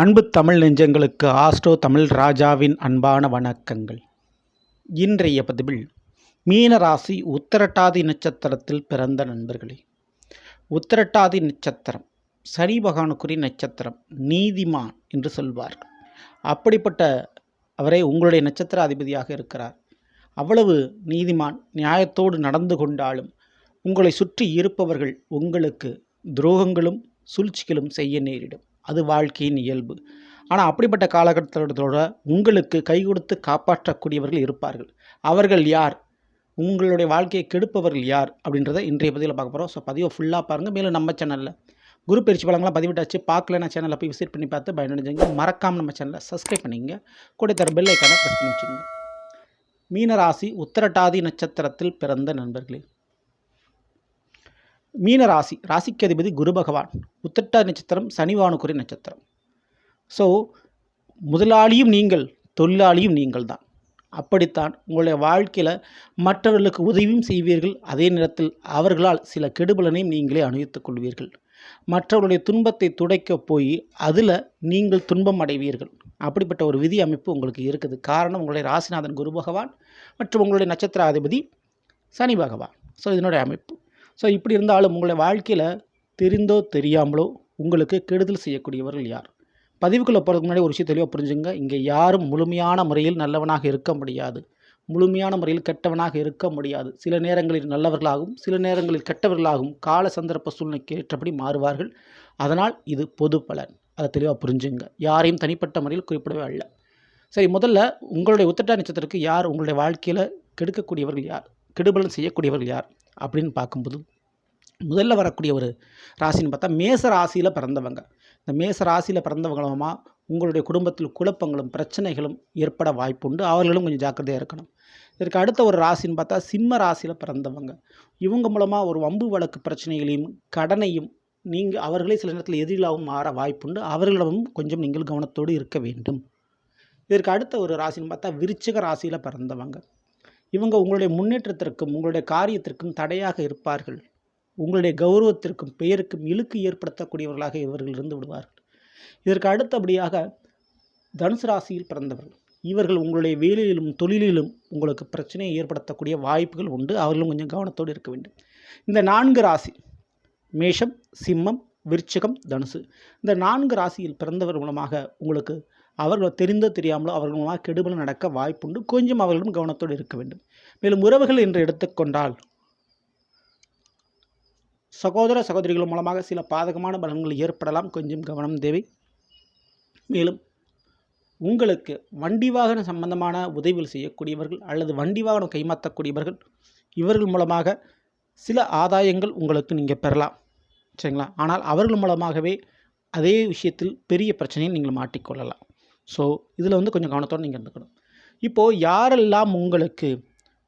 அன்பு தமிழ் நெஞ்சங்களுக்கு ஆஸ்ட்ரோ தமிழ் ராஜாவின் அன்பான வணக்கங்கள். இன்றைய பதிவில் மீனராசி உத்திரட்டாதி நட்சத்திரத்தில் பிறந்த நண்பர்களே. உத்திரட்டாதி நட்சத்திரம் சனி பகவானுக்குரிய நட்சத்திரம் நீதிமான் என்று சொல்வார் அப்படிப்பட்ட அவரே உங்களுடைய நட்சத்திர அதிபதியாக இருக்கிறார். அவ்வளவு நீதிமான் நியாயத்தோடு நடந்து கொண்டாலும் உங்களை சுற்றி இருப்பவர்கள் உங்களுக்கு துரோகங்களும் சூழ்ச்சிகளும் செய்ய நேரிடும். அது வாழ்க்கையின் இயல்பு. ஆனால் அப்படிப்பட்ட காலகட்டத்தோட உங்களுக்கு கை கொடுத்து காப்பாற்றக்கூடியவர்கள் இருப்பார்கள். அவர்கள் யார்? உங்களுடைய வாழ்க்கையை கெடுப்பவர்கள் யார்? அப்படின்றத இன்றைய பதிவில் பார்க்க போகிறோம் ஸோ பதிவை ஃபுல்லாக பாருங்கள் மேலும் நம்ம சேனலில் குரு பயிற்சி பழங்களாம் பதிவிட்டாச்சு. பார்க்கலன்னா சேனலில் போய் விசிட் பண்ணி பார்த்து பயனடைஞ்சுங்க. மறக்காமல் நம்ம சேனலை சப்ஸ்கிரைப் பண்ணிங்க கூட தர பெல் ஐக்கானை ப்ரெஸ் பண்ணி வச்சுங்க மீனராசி உத்தரட்டாதி நட்சத்திரத்தில் பிறந்த நண்பர்களே மீன ராசி ராசிக்கு அதிபதி குரு பகவான் உத்திரட்டா நட்சத்திரம் சனிவானுக்குரிய நட்சத்திரம். ஸோ முதலாளியும் நீங்கள் தொழிலாளியும் நீங்கள் தான். அப்படித்தான் உங்களுடைய வாழ்க்கையில் மற்றவர்களுக்கு உதவியும் செய்வீர்கள். அதே நேரத்தில் அவர்களால் சில கெடுபலனையும் நீங்களே அனுபவித்துக் கொள்வீர்கள். மற்றவர்களுடைய துன்பத்தை துடைக்க போய் அதில் நீங்கள் துன்பம் அடைவீர்கள். அப்படிப்பட்ட ஒரு விதி அமைப்பு உங்களுக்கு இருக்குது. காரணம் உங்களுடைய ராசிநாதன் குரு பகவான் மற்றும் உங்களுடைய நட்சத்திர அதிபதி சனி பகவான். ஸோ இதனுடைய அமைப்பு. ஸோ இப்படி இருந்தாலும் உங்களுடைய வாழ்க்கையில் தெரிந்தோ தெரியாமலோ உங்களுக்கு கெடுதல் செய்யக்கூடியவர்கள் யார்? பதிவுக்குள்ளே போகிறதுக்கு முன்னாடி ஒரு விஷயம் தெளிவாக புரிஞ்சுங்க இங்கே யாரும் முழுமையான முறையில் நல்லவனாக இருக்க முடியாது. முழுமையான முறையில் கெட்டவனாக இருக்க முடியாது. சில நேரங்களில் நல்லவர்களாகவும் சில நேரங்களில் கெட்டவர்களாகவும் கால சந்தர்ப்ப சூழ்நிலைக்கு ஏற்றபடி மாறுவார்கள். அதனால் இது பொது பலன். அதை தெளிவாக புரிஞ்சுங்க யாரையும் தனிப்பட்ட முறையில் குறிப்பிடவே அல்ல. சரி முதல்ல உங்களுடைய உத்திரட்டா நட்சத்திரத்துக்கு யார் உங்களுடைய வாழ்க்கையில் கெடுக்கக்கூடியவர்கள் யார்? கெடுபலன் செய்யக்கூடியவர்கள் யார்? அப்படின்னு பார்க்கும்போது முதல்ல வரக்கூடிய ஒரு ராசின்னு பார்த்தா மேச ராசியில் பிறந்தவங்க. இந்த மேச ராசியில் பிறந்தவங்களுமா உங்களுடைய குடும்பத்தில் குழப்பங்களும் பிரச்சனைகளும் ஏற்பட வாய்ப்புண்டு. அவர்களும் கொஞ்சம் ஜாக்கிரதையாக இருக்கணும். இதற்கு அடுத்த ஒரு ராசின்னு பார்த்தா சிம்ம ராசியில் பிறந்தவங்க. இவங்க மூலமாக ஒரு வம்பு வழக்கு பிரச்சனைகளையும் கடனையும் நீங்கள் அவர்களே சில நேரத்தில் எதிரிலாகவும் மாற வாய்ப்புண்டு. அவர்களிடமும் கொஞ்சம் நீங்கள் கவனத்தோடு இருக்க வேண்டும். இதற்கு அடுத்த ஒரு ராசின்னு பார்த்தா விருச்சிக ராசியில் பிறந்தவங்க. இவங்க உங்களுடைய முன்னேற்றத்திற்கும் உங்களுடைய காரியத்திற்கும் தடையாக இருப்பார்கள். உங்களுடைய கௌரவத்திற்கும் பெயருக்கும் இழுக்கு ஏற்படுத்தக்கூடியவர்களாக இவர்கள் இருந்து விடுவார்கள். இதற்கு அடுத்தபடியாக தனுசு ராசியில் பிறந்தவர்கள். இவர்கள் உங்களுடைய வேலையிலும் தொழிலிலும் உங்களுக்கு பிரச்சனையை ஏற்படுத்தக்கூடிய வாய்ப்புகள் உண்டு. அவர்களும் கொஞ்சம் கவனத்தோடு இருக்க வேண்டும். இந்த நான்கு ராசி மேஷம் சிம்மம் விருச்சிகம் தனுசு. இந்த நான்கு ராசியில் பிறந்தவர் மூலமாக உங்களுக்கு அவர்கள் தெரிந்தோ தெரியாமலோ அவர்கள் மூலமாக நடக்க வாய்ப்புண்டு. கொஞ்சம் அவர்களும் கவனத்தோடு இருக்க வேண்டும். மேலும் உறவுகள் என்று எடுத்துக்கொண்டால் சகோதர சகோதரிகள் மூலமாக சில பாதகமான பலன்கள் ஏற்படலாம். கொஞ்சம் கவனம் தேவை. மேலும் உங்களுக்கு வண்டி வாகன சம்பந்தமான உதவிகள் செய்யக்கூடியவர்கள் அல்லது வண்டி வாகனம் கைமாற்றக்கூடியவர்கள் இவர்கள் மூலமாக சில ஆதாயங்கள் உங்களுக்கு நீங்கள் பெறலாம். சரிங்களா? ஆனால் அவர்கள் மூலமாகவே அதே விஷயத்தில் பெரிய பிரச்சனையை நீங்கள் மாட்டிக்கொள்ளலாம். ஸோ இதில் வந்து கொஞ்சம் கவனத்தோடு நீங்கள் இருந்துக்கணும். இப்போது யாரெல்லாம் உங்களுக்கு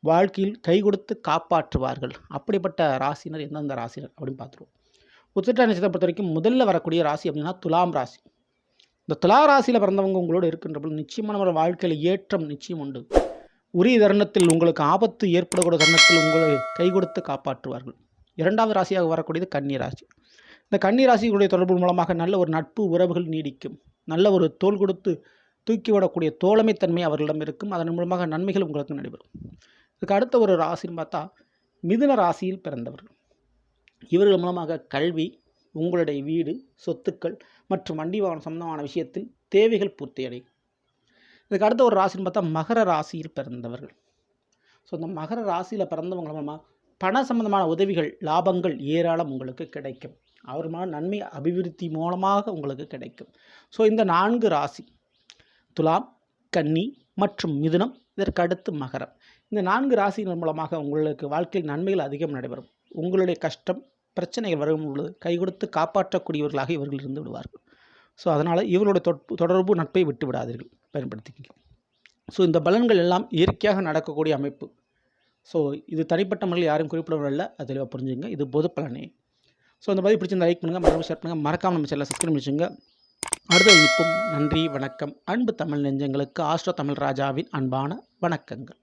வாழ்க்கையில் கை கொடுத்து காப்பாற்றுவார்கள்? அப்படிப்பட்ட ராசினர் எந்தெந்த ராசினர் அப்படின்னு பார்த்துருவோம். உத்திரட்டா நட்சத்திரத்தை பொறுத்த வரைக்கும் முதல்ல வரக்கூடிய ராசி அப்படின்னா துலாம் ராசி. இந்த துலா ராசியில் பிறந்தவங்க உங்களோடு இருக்கின்றபோது நிச்சயமான ஒரு வாழ்க்கையில் ஏற்றம் நிச்சயம் உண்டு. உரிய தருணத்தில் உங்களுக்கு ஆபத்து ஏற்படக்கூடிய தருணத்தில் உங்களை கை கொடுத்து காப்பாற்றுவார்கள். இரண்டாவது ராசியாக வரக்கூடியது கன்னி ராசி. இந்த கன்னிராசிகளுடைய தொடர்பு மூலமாக நல்ல ஒரு நட்பு உறவுகள் நீடிக்கும். நல்ல ஒரு தோல் கொடுத்து தூக்கிவிடக்கூடிய தோழமைத்தன்மை அவர்களிடம் இருக்கும். அதன் மூலமாக நன்மைகள் உங்களுக்கு நடைபெறும். இதுக்கு அடுத்த ஒரு ராசின்னு பார்த்தா மிதுன ராசியில் பிறந்தவர்கள் இவர்கள் மூலமாக கல்வி உங்களுடைய வீடு சொத்துக்கள் மற்றும் வண்டி வாகனம் சம்பந்தமான விஷயத்தில் தேவைகள் பூர்த்தியடையும். இதுக்கு அடுத்த ஒரு ராசின்னு பார்த்தா மகர ராசியில் பிறந்தவர்கள். ஸோ இந்த மகர ராசியில் பிறந்தவங்க மூலமாக பண சம்பந்தமான உதவிகள் லாபங்கள் ஏராளம் உங்களுக்கு கிடைக்கும். அவருமான நன்மை அபிவிருத்தி மூலமாக உங்களுக்கு கிடைக்கும். ஸோ இந்த நான்கு ராசி துலாம் கன்னி மற்றும் மிதுனம் இதற்கு அடுத்து மகரம். இந்த நான்கு ராசிகள் மூலமாக உங்களுக்கு வாழ்க்கையில் நன்மைகள் அதிகம் நடைபெறும். உங்களுடைய கஷ்டம் பிரச்சனைகள் வரும் பொழுது கை கொடுத்து காப்பாற்றக்கூடியவர்களாக இவர்கள் இருந்து விடுவார்கள். ஸோ அதனால் இவர்களுடைய தொடர்பு நட்பை விட்டு விடாதீர்கள். பயன்படுத்திக்கிங்க. ஸோ இந்த பலன்கள் எல்லாம் இயற்கையாக நடக்கக்கூடிய அமைப்பு. ஸோ இது தனிப்பட்ட முறையில் யாரும் குறிப்பிடவில்லை. அது தெளிவாக புரிஞ்சுங்க இது பொது பலனே. ஸோ அந்த மாதிரி பிடிச்சிருந்த லைக் பண்ணுங்கள் மறக்காம ஷேர் பண்ணுங்கள் மறக்காமல் நம்ம சேனலில் சப்ஸ்கிரைப் பண்ணிச்சுங்க அடுத்த நிற்பும் நன்றி வணக்கம். அன்பு தமிழ் நெஞ்சங்களுக்கு ஆஸ்ட்ரோ தமிழ் ராஜாவின் அன்பான வணக்கங்கள்.